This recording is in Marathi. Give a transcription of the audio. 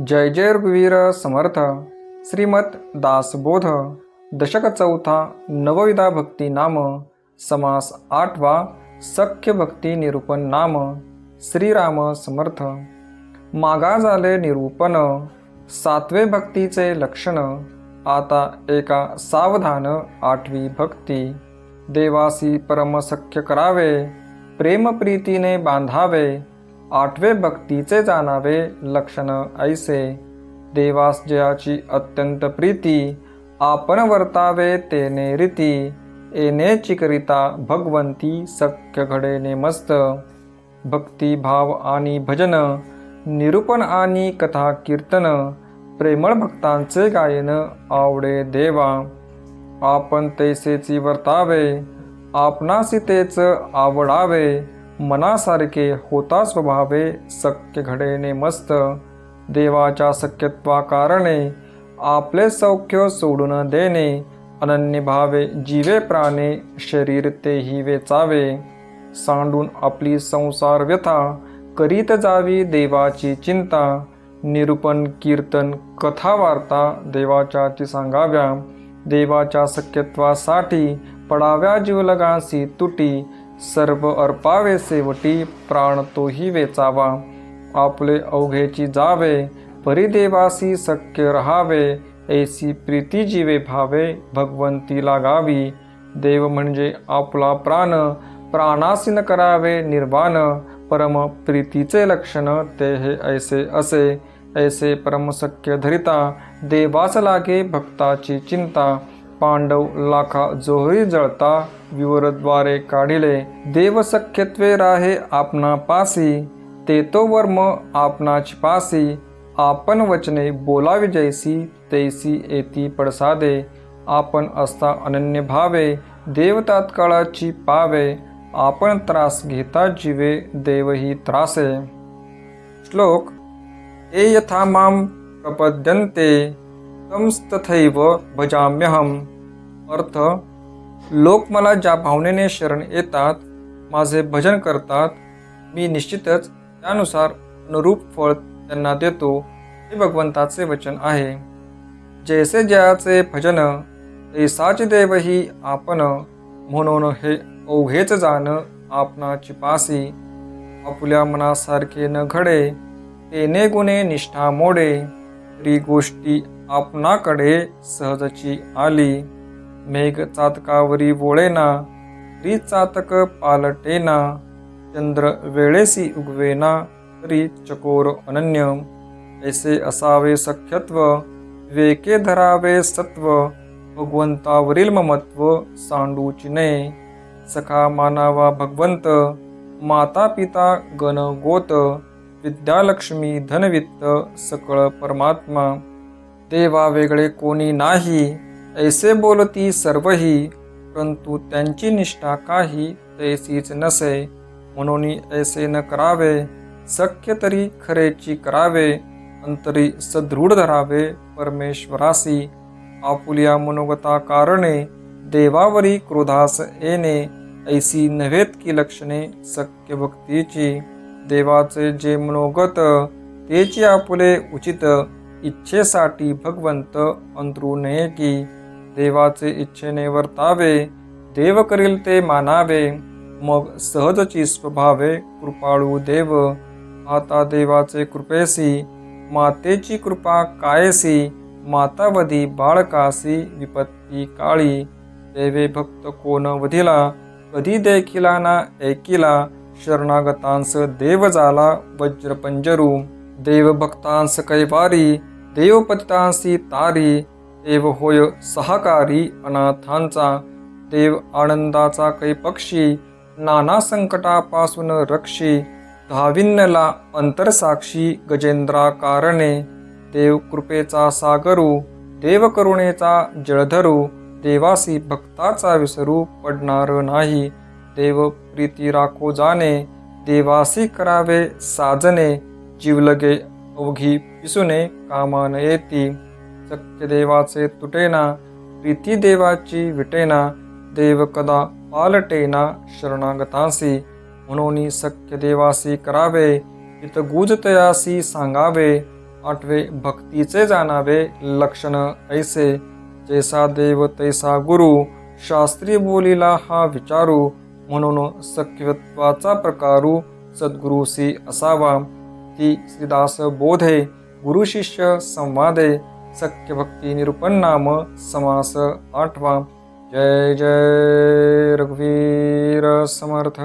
जय जय रघुवीर समर्थ. श्रीमत दासबोध. दशक चौथा नवविधा भक्ती नाम. समास आठवा सख्य भक्ती निरूपण नाम. श्रीराम समर्थ. मागा झाले निरूपण. सातवे भक्तीचे लक्षण. आता एका सावधान आठवी भक्ती. देवासी परमसख्य करावे. प्रेमप्रीतीने बांधावे. आठवे भक्तीचे जाणावे लक्षण ऐसे. देवास जयाची अत्यंत प्रीती आपण वर्तावे तेने रीती. येणे करिता भगवंती सख्य घडेने मस्त. भक्तिभाव आणि भजन निरूपण आणि कथा कीर्तन प्रेमळ भक्तांचे गायन आवडे देवा. आपण तैसेची वर्तावे आपणासी तेच आवडावे. मनासारखे होता स्वभावे शक्य घडेने मस्त. देवाच्या सख्यत्वा कारणे आपले सौख्य सोडून देणे. अनन्य भावे जीवे प्राणे शरीर तेही वेचावे. सांडून आपली संसार व्यथा करीत जावी देवाची चिंता. निरूपण कीर्तन कथा वार्ता देवाच्या ती सांगाव्या. देवाच्या शक्यत्वासाठी पडाव्या जीवलगासी तुटी. सर्व अर्पावे सेवटी प्राण तोही वेचावा. आपले अवघेची जावे परिदेवासी सख्य रहावे ऐसी प्रीती जीवे भावे भगवंती लागावी. देव म्हणजे आपला प्राण प्राणासीन करावे निर्वाण. परम प्रीतीचे लक्षण ते हे ऐसे असे. ऐसे परमसख्य धरिता देवास लागे भक्ताची चिंता. पांडव लाखा जोहरी जळता विवरद्वारे काढिले देवसख्यत्वे राहे आपणा पासी ते तो वर्म आपणाची पासी आपण वचने बोलावी जैसी तैसी येती पडसादे आपण असता अनन्य भावे देव तात्काळाची पावे आपण त्रास घेता जीवे देवही त्रासे. श्लोक ए यथा माम प्रपद्यन्ते तंस्तथैव भजाम्यहम। अर्थ लोक मला ज्या भावनेने शरण येतात माझे भजन करतात मी निश्चितच त्यानुसार अनुरूप फळ त्यांना देतो हे भगवंताचे वचन आहे. जैसे जयाचे भजन ऐसाचे देवही आपण म्हणून हे अवघेच जाण आपणाची पासी. आपुल्या मनासारखे न घडे तेने गुणे निष्ठा मोडे तरी गोष्टी आपणाकडे सहजची आली. मेघ चातकावरी वोळेना री चातक पालटेना चंद्र वेळेसी उगवेना तरी चकोर अनन्य. ऐसे असावे सख्यत्व वेके धरावे सत्व भगवंतावरील ममत्व सांडूची नये सखा मानावा भगवंत माता पिता गण गोत विद्यालक्ष्मी धनवित्त सकळ परमात्मा. देवा वेगळे कोणी नाही. ऐसे बोलती सर्वही परंतु त्यांची निष्ठा काही तैसीच नसे. म्हणून ऐसे न करावे सख्य तरी खरेची करावे अंतरी सदृढ धरावे परमेश्वरासी. आपुल्या मनोगता कारणे देवावरी क्रोधास येणे ऐसी नव्हेत की लक्षणे सख्य भक्तीची. देवाचे जे मनोगत तेची आपुले उचित इच्छेसाठी भगवंत अंतरू नये की देवाचे इच्छेने वर्तावे देव करील ते मानावे मग सहजची स्वभावे कृपाळू देव. आता देवाचे कृपेसी मातेची कृपा कायसी मातावधी बाळकासी विपत्ती काळी. देवे भक्त कोण वधिला कधी देखिला ना ऐकिला शरणागतांस देव झाला वज्रपंजरू. देवभक्तांस कैवारी देवपतितांसी तारी देव होय सहकारी अनाथांचा देव आनंदाचा कै पक्षी नाना संकटापासून रक्षी धाविन्यला अंतरसाक्षी गजेंद्रा कारणे देव कृपेचा सागरू देव करुणेचा जळधरू देवासी भक्ताचा विसरू पडणार नाही देव प्रीती राखो जाणे देवासी करावे साजने जीवलगे अवघी पिसुने कामान येती सत्य देवाचे तुटेना प्रीती देवाची विटेना देव कदा पालटेना शरणागतासी. म्हणून सख्य देवासी करावे हित गुजतयासी सांगावे आठवे भक्तीचे जाणावे लक्षण ऐसे. जैसा देव तैसा गुरु शास्त्री बोलीला हा विचारू. म्हणून सख्यत्वाचा प्रकारू सद्गुरुसी असावा. भक्ती श्रीदास बोधे गुरु शिष्य संवादे सख्य भक्ती निरूपण नाम समास आठवा। जय जय रघुवीर समर्थ।